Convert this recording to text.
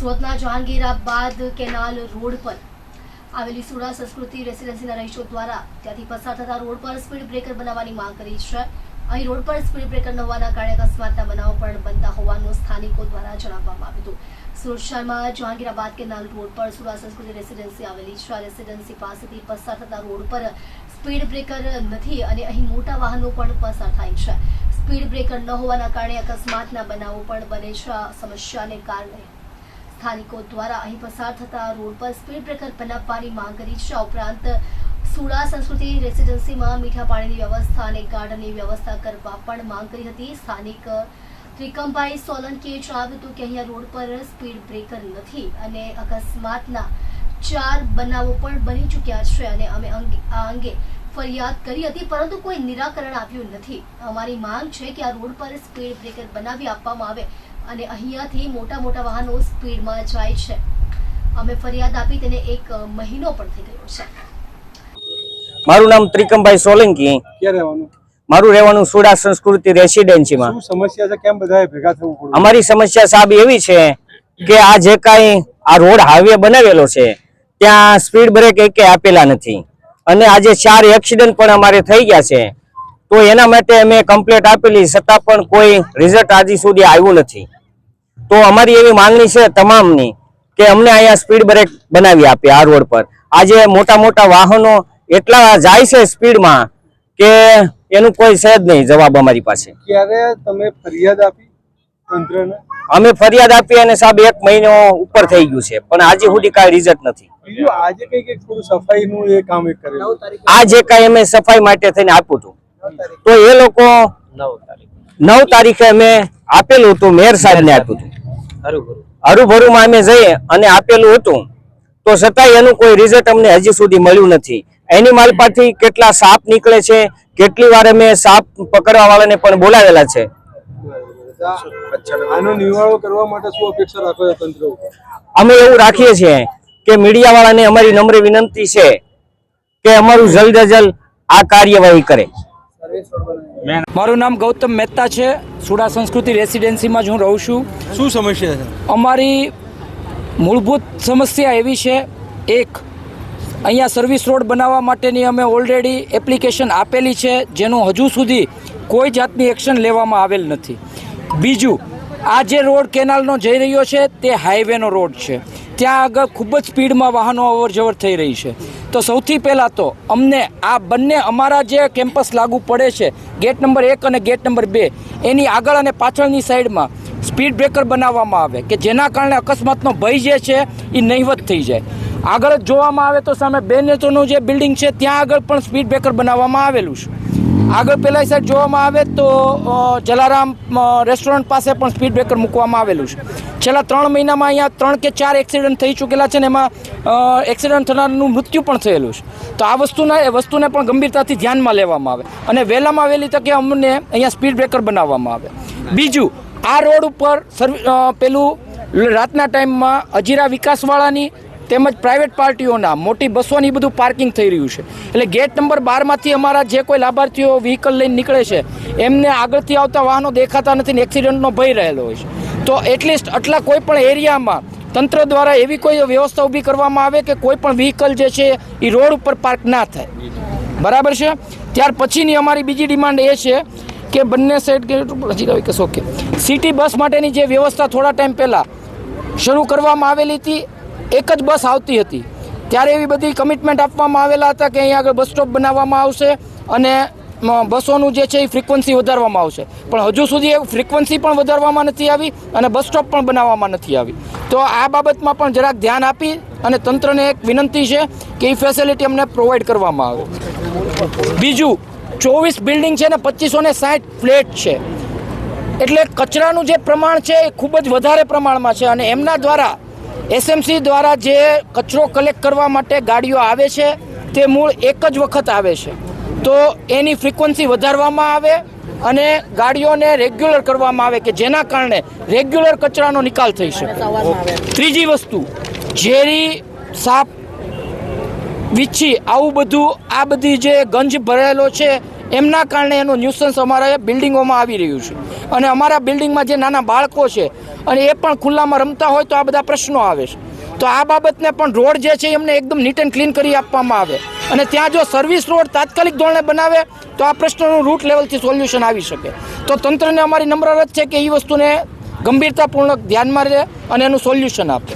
સુરતના Jahangirabad canal road પર આવેલી સુરા સંસ્કૃતિ રેસિડેન્સીના રહીશો દ્વારા ત્યાંથી પસાર થતા રોડ પર સ્પીડ બ્રેકર બનાવવાની માંગ કરી છે. અહીં રોડ પર સ્પીડ બ્રેકર ન હોવાના કારણે અકસ્માતના બનાવો પણ બનતા હોવાનું સ્થાનિકો દ્વારા જણાવવામાં આવ્યું હતું. સુરત શહેરમાં જહાંગીરાબાદ કેનાલ રોડ પર સુરા સંસ્કૃતિ રેસિડેન્સી આવેલી છે. આ રેસિડેન્સી પાસેથી પસાર થતા રોડ પર સ્પીડ બ્રેકર નથી અને અહીં મોટા વાહનો પણ પસાર થાય છે. સ્પીડ બ્રેકર ન હોવાના કારણે અકસ્માતના બનાવો પણ બને છે. આ સમસ્યાને કારણે સ્થાનિકો દ્વારા અહીં પસાર થતા રોડ પર સ્પીડ બ્રેકર બનાવવાની માંગ કરી છે. ઉપરાંત સુડા સંસ્કૃતિ રેસિડેન્સીમાં મીઠા પાણીની વ્યવસ્થા અને ગાર્ડનની વ્યવસ્થા કરવા પણ માંગ કરી હતી. સ્થાનિક ત્રિકમભાઈ સોલંકીએ જણાવ્યું હતું કે અહીંયા રોડ પર સ્પીડ બ્રેકર નથી અને અકસ્માતના ચાર બનાવો પણ બની ચૂક્યા છે અને અમે આ અંગે ફરિયાદ કરી હતી, પરંતુ કોઈ નિરાકરણ આવ્યું નથી. અમારી માંગ છે કે આ રોડ પર સ્પીડ બ્રેકર બનાવી આપવામાં આવે અને અહીંયાથી મોટા મોટા વાહનો સ્પીડમાં જાય છે. અમે ફરિયાદ આપી તેને એક મહિનો પણ થઈ ગયો છે. મારું નામ ત્રિકમભાઈ સોલંકી. ક્યાં રહેવાનું? મારું રહેવાનું સુડા સંસ્કૃતિ રેસિડેન્સીમાં. શું સમસ્યા છે? કેમ બધાએ ભેગા થવું પડ્યું? અમારી સમસ્યા સાહેબ એવી છે કે આ જે કાંઈ આ રોડ હાઈવે બનાવેલો છે ત્યાં સ્પીડ બ્રેક એકે આપેલા નથી. અને આજે ચાર એક્સિડન્ટ પણ અમારે થઈ ગયા છે. તો એના માટે અમે કમ્પ્લેટ આપેલી છતાં પણ કોઈ રિઝલ્ટ હજી સુધી આવ્યું નથી. તો અમારી એવી માંગણી છે તમામની કે અમને અહીંયા સ્પીડ બ્રેક બનાવી આપે આ રોડ પર. આજે મોટા મોટા વાહનો એટલા જાય છે સ્પીડમાં કે એનું કોઈ છે જ નહીં જવાબ અમારી પાસે. ક્યારે તમે ફરિયાદ આપી તંત્રને? અમે ફરિયાદ આપી અને સાહેબ એક મહિનો ઉપર થઈ ગયું છે પણ આજે સુધી કાંઈ રિઝલ્ટ નથી. આજે કઈ કઈ થોડું સફાઈનું એ કામ કરેલું. આ જે કાંઈ અમે સફાઈ માટે થઈને આપ્યું હતું તો એ લોકો નવ તારીખે. અમે આપેલું હતું મેયર સાહેબને આપ્યું હતું. હરુભરુમાં અમે જઈએ અને આપેલું હતું. તો છતાંય એનું કોઈ રિઝલ્ટ અમને હજી સુધી મળ્યું નથી. એની પરથી કેટલા સાપ નીકળે છે કેટલી વાર અમે સાપ પકડવા વાળાને પણ બોલાવેલા છે. આનો નિવારો કરવા માટે શું અપેક્ષા રાખો તંત્ર અમે એવું રાખીએ છીએ કે મીડિયા વાળાને અમારી નમ્ર વિનંતી છે કે અમારું જલ્દ જલ્દ આ કાર્યવાહી કરે. મારું નામ ગૌતમ મહેતા છે. સુડા સંસ્કૃતિ રેસિડેન્સીમાં જ હું રહું છું. શું સમસ્યા છે? અમારી મૂળભૂત સમસ્યા એવી છે એક અહીંયા સર્વિસ રોડ બનાવવા માટેની અમે ઓલરેડી એપ્લિકેશન આપેલી છે જેનું હજુ સુધી કોઈ જાતની એક્શન લેવામાં આવેલ નથી. બીજું આ જે રોડ કેનાલનો જઈ રહ્યો છે તે હાઈવેનો રોડ છે. ત્યાં આગળ ખૂબ જ સ્પીડમાં વાહનો અવર જવર થઈ રહી છે. તો સૌથી પહેલાં તો અમને આ બંને અમારા જે કેમ્પસ લાગુ પડે છે, ગેટ નંબર એક અને ગેટ નંબર બે, એની આગળ અને પાછળની સાઈડમાં સ્પીડ બ્રેકર બનાવવામાં આવે કે જેના કારણે અકસ્માતનો ભય જે છે એ નહીવત થઈ જાય. આગળ જ જોવામાં આવે તો સામે બે નેચરનું જે બિલ્ડિંગ છે, ત્યાં આગળ પણ સ્પીડ બ્રેકર બનાવવામાં આવેલું છે. આગળ પેલા સાઈડ જોવામાં આવે તો જલારામ રેસ્ટોરન્ટ પાસે પણ સ્પીડ બ્રેકર મૂકવામાં આવેલું છે. છેલ્લા ત્રણ મહિનામાં અહીંયા ત્રણ કે ચાર એક્સિડન્ટ થઈ ચૂકેલા છે ને એમાં એક્સિડન્ટ થનારનું મૃત્યુ પણ થયેલું છે. તો આ વસ્તુના, એ વસ્તુને પણ ગંભીરતાથી ધ્યાનમાં લેવામાં આવે. અને વહેલામાં વહેલી તકે અમને અહીંયા સ્પીડ બ્રેકર બનાવવામાં આવે. બીજું, આ રોડ ઉપર સર્વિ પેલું, રાતના ટાઈમમાં અજીરા વિકાસવાળાની તેમજ પ્રાઇવેટ પાર્ટીઓના, મોટી બસોની બધું પાર્કિંગ થઈ રહ્યું છે. એટલે ગેટ નંબર બારમાંથી અમારા જે કોઈ લાભાર્થીઓ વ્હીકલ લઈને નીકળે છે, એમને આગળથી આવતા વાહનો દેખાતા નથી ને એક્સિડન્ટનો ભય રહેલો હોય છે. તો એટલીસ્ટ આટલા કોઈ પણ એરિયામાં તંત્ર દ્વારા એવી કોઈ વ્યવસ્થા ઊભી કરવામાં આવે કે કોઈ પણ વ્હીકલ જે છે એ રોડ ઉપર પાર્ક ના થાય. બરાબર છે? ત્યાર પછીની અમારી બીજી ડિમાન્ડ એ છે કે બંને સાઈડ હજી કે કે સિટી બસ માટેની જે વ્યવસ્થા થોડા ટાઈમ પહેલાં શરૂ કરવામાં આવેલી હતી એક જ બસ આવતી હતી. ત્યારે એવી બધી કમિટમેન્ટ આપવામાં આવેલા હતા કે અહીંયા આગળ બસ સ્ટોપ બનાવવામાં આવશે અને બસોનું જે છે એ ફ્રિકવન્સી વધારવામાં આવશે. પણ હજુ સુધી ફ્રિકવન્સી પણ વધારવામાં નથી આવી અને બસ સ્ટોપ પણ બનાવવામાં નથી આવી. તો આ બાબતમાં પણ જરાક ધ્યાન આપી અને તંત્રને એક વિનંતી છે કે એ ફેસિલિટી અમને પ્રોવાઈડ કરવામાં આવે. બીજું, ચોવીસ બિલ્ડિંગ છે ને પચીસો ને સાઠ ફ્લેટ છે. એટલે કચરાનું જે પ્રમાણ છે એ ખૂબ જ વધારે પ્રમાણમાં છે અને એમના દ્વારા એસએમસી દ્વારા જે કચરો કલેક્ટ કરવા માટે ગાડીઓ આવે છે, તે મૂળ એક જ વખત આવે છે. તો એની ફ્રિકવન્સી વધારવામાં આવે અને ગાડીઓને રેગ્યુલર કરવામાં આવે કે જેના કારણે રેગ્યુલર કચરાનો નિકાલ થઈ શકે. ત્રીજી વસ્તુ, ઝેરી, સાપ, વીછી, આવું બધું, આ બધી જે ગંજ ભરેલો છે, એમના કારણે એનું ન્યુસન્સ અમારા બિલ્ડિંગોમાં આવી રહ્યું છે. અને અમારા બિલ્ડિંગમાં જે નાના બાળકો છે અને એ પણ ખુલ્લામાં રમતા હોય તો આ બધા પ્રશ્નો આવે છે. તો આ બાબતને પણ રોડ જે છે એમને એકદમ નીટ એન્ડ ક્લીન કરી આપવામાં આવે. અને ત્યાં જો સર્વિસ રોડ તાત્કાલિક ધોરણે બનાવે, તો આ પ્રશ્નનું રૂટ લેવલથી સોલ્યુશન આવી શકે. તો તંત્રને અમારી નમ્ર અરજ છે કે એ વસ્તુને ગંભીરતાપૂર્વક ધ્યાનમાં રહે અને એનું સોલ્યુશન આપે.